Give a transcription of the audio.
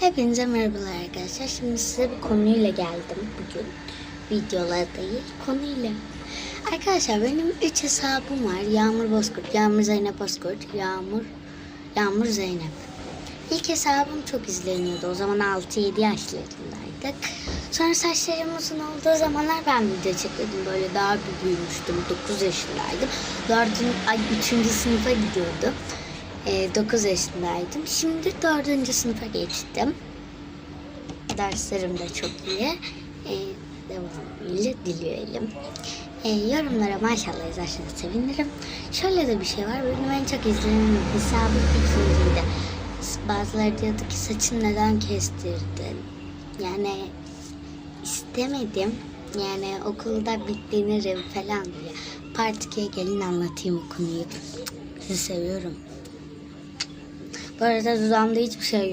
Hepinize merhabalar arkadaşlar. Şimdi size bir konuyla geldim bugün. Videolar değil, konuyla. Arkadaşlar benim 3 hesabım var. Yağmur Bozkurt, Yağmur Zeynep Bozkurt, Yağmur, Yağmur Zeynep. İlk hesabım çok izleniyordu. O zaman 6-7 yaşlarındaydık. Sonra saçlarım uzun olduğu zamanlar ben video çekiyordum. Böyle daha büyümüştüm. 9 yaşındaydım. 4. ay 3. sınıfa gidiyordum. 9 yaşındaydım. Şimdi 4. sınıfa geçtim. Derslerim de çok iyi. E, devamıyla dileyelim. E, yorumlara maşallah yazarsanız sevinirim. Şöyle de bir şey var. Benim en çok izlenen hesabım ikinciydi. Bazıları diyordu ki saçını neden kestirdin? Yani istemedim. Yani okulda bitlenirim falan diye. Part 2'ye gelin anlatayım o konuyu. Sizi seviyorum. Bu arada dudağımda hiçbir şey yok.